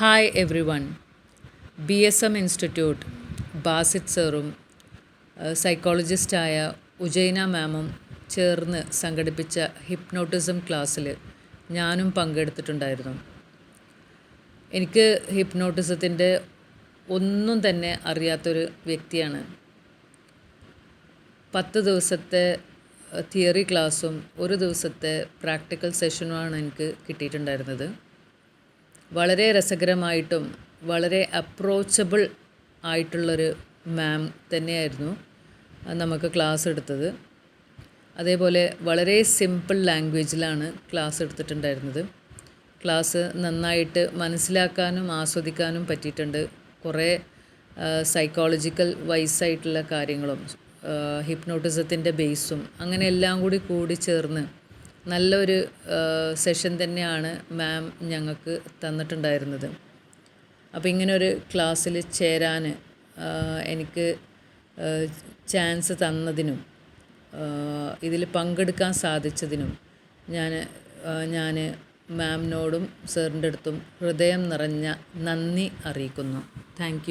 Hi everyone B S M institute Basith സാറും സൈക്കോളജിസ്റ്റായ ഉജൈന മാമും ചേർന്ന് സംഘടിപ്പിച്ച ഹിപ്നോട്ടിസം ക്ലാസ്സിൽ ഞാനും പങ്കെടുത്തിട്ടുണ്ടായിരുന്നു. എനിക്ക് ഹിപ്നോട്ടിസത്തിന്റെ ഒന്നും തന്നെ അറിയാത്തൊരു വ്യക്തിയാണ്. പത്ത് ദിവസത്തെ തിയറി ക്ലാസ്സും ഒരു ദിവസത്തെ പ്രാക്ടിക്കൽ സെഷനുമാണ് എനിക്ക് കിട്ടിയിട്ടുണ്ടായിരുന്നത്. വളരെ രസകരമായിട്ടും വളരെ അപ്രോച്ചബിൾ ആയിട്ടുള്ളൊരു മാം തന്നെയായിരുന്നു നമുക്ക് ക്ലാസ് എടുത്തത്. അതേപോലെ വളരെ സിമ്പിൾ ലാംഗ്വേജിലാണ് ക്ലാസ് എടുത്തിട്ടുണ്ടായിരുന്നത്. ക്ലാസ് നന്നായിട്ട് മനസ്സിലാക്കാനും ആസ്വദിക്കാനും പറ്റിയിട്ടുണ്ട്. കുറേ സൈക്കോളജിക്കൽ വൈസായിട്ടുള്ള കാര്യങ്ങളും ഹിപ്നോട്ടിസത്തിന്റെ ബേസും അങ്ങനെ എല്ലാം കൂടി കൂടി ചേർന്ന് നല്ലൊരു സെഷൻ തന്നെയാണ് മാം ഞങ്ങൾക്ക് തന്നിട്ടുണ്ടായിരുന്നത്. അപ്പോൾ ഒരു ക്ലാസ്സിൽ ചേരാൻ എനിക്ക് ചാൻസ് തന്നതിനും ഇതിൽ പങ്കെടുക്കാൻ സാധിച്ചതിനും ഞാൻ ഞാൻ മാമിനോടും സാറിന്റെ അടുത്തും ഹൃദയം നിറഞ്ഞ നന്ദി അറിയിക്കുന്നു. താങ്ക്